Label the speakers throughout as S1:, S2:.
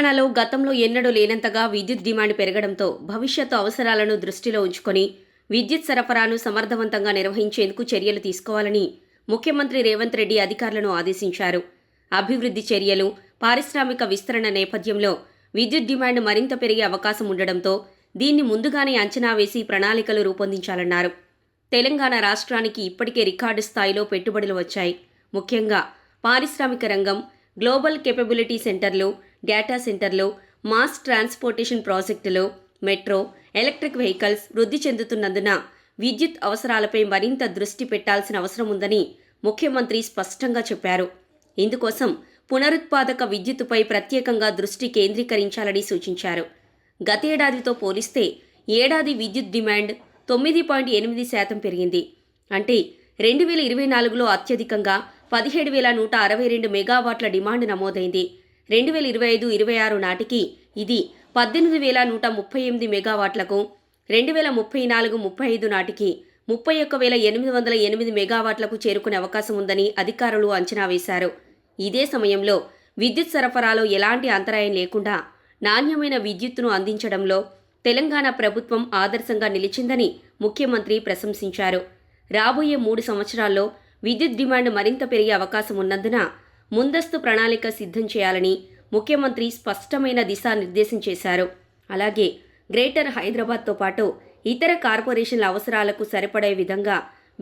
S1: తెలంగాణలో గతంలో ఎన్నడూ లేనంతగా విద్యుత్ డిమాండ్ పెరగడంతో భవిష్యత్తు అవసరాలను దృష్టిలో ఉంచుకొని విద్యుత్ సరఫరాను సమర్థవంతంగా నిర్వహించేందుకు చర్యలు తీసుకోవాలని ముఖ్యమంత్రి రేవంత్ రెడ్డి అధికారులను ఆదేశించారు. అభివృద్ధి చర్యలు పారిశ్రామిక విస్తరణ నేపథ్యంలో విద్యుత్ డిమాండ్ మరింత పెరిగే అవకాశం ఉండడంతో దీన్ని ముందుగానే అంచనా వేసి ప్రణాళికలు రూపొందించాలన్నారు. తెలంగాణ రాష్ట్రానికి ఇప్పటికే రికార్డు స్థాయిలో పెట్టుబడులు వచ్చాయి. ముఖ్యంగా పారిశ్రామిక రంగం గ్లోబల్ కేపబిలిటీ సెంటర్లు డేటా సెంటర్లు మాస్ ట్రాన్స్పోర్టేషన్ ప్రాజెక్టులు మెట్రో ఎలక్ట్రిక్ వెహికల్స్ వృద్ధి చెందుతున్నందున విద్యుత్ అవసరాలపై మరింత దృష్టి పెట్టాల్సిన అవసరం ఉందని ముఖ్యమంత్రి స్పష్టంగా చెప్పారు. ఇందుకోసం పునరుత్పాదక విద్యుత్తుపై ప్రత్యేకంగా దృష్టి కేంద్రీకరించాలని సూచించారు. గతేడాదితో పోలిస్తే ఏడాది విద్యుత్ డిమాండ్ తొమ్మిది పాయింట్ ఎనిమిది శాతం పెరిగింది. అంటే రెండు వేల ఇరవై నాలుగులో అత్యధికంగా పదిహేడు వేల నూట అరవై రెండు మెగావాట్ల డిమాండ్ నమోదైంది. రెండు వేల ఇరవై ఐదు ఇరవై ఆరు నాటికి ఇది పద్దెనిమిది వేల నూట ముప్పై ఎనిమిది మెగావాట్లకు రెండు వేల ముప్పై నాలుగు ముప్పై ఐదు నాటికి ముప్పై ఒక్క వేల ఎనిమిది వందల ఎనిమిది మెగావాట్లకు చేరుకునే అవకాశం ఉందని అధికారులు అంచనా వేశారు. ఇదే సమయంలో విద్యుత్ సరఫరాలో ఎలాంటి అంతరాయం లేకుండా నాణ్యమైన విద్యుత్తును అందించడంలో తెలంగాణ ప్రభుత్వం ఆదర్శంగా నిలిచిందని ముఖ్యమంత్రి ప్రశంసించారు. రాబోయే మూడు సంవత్సరాల్లో విద్యుత్ డిమాండ్ మరింత పెరిగే అవకాశం ఉన్నందున ముందస్తు ప్రణాళిక సిద్ధం చేయాలని ముఖ్యమంత్రి స్పష్టమైన దిశానిర్దేశం చేశారు. అలాగే గ్రేటర్ హైదరాబాద్తో పాటు ఇతర కార్పొరేషన్ల అవసరాలకు సరిపడే విధంగా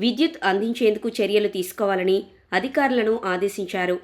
S1: విద్యుత్ అందించేందుకు చర్యలు తీసుకోవాలని అధికారులను ఆదేశించారు.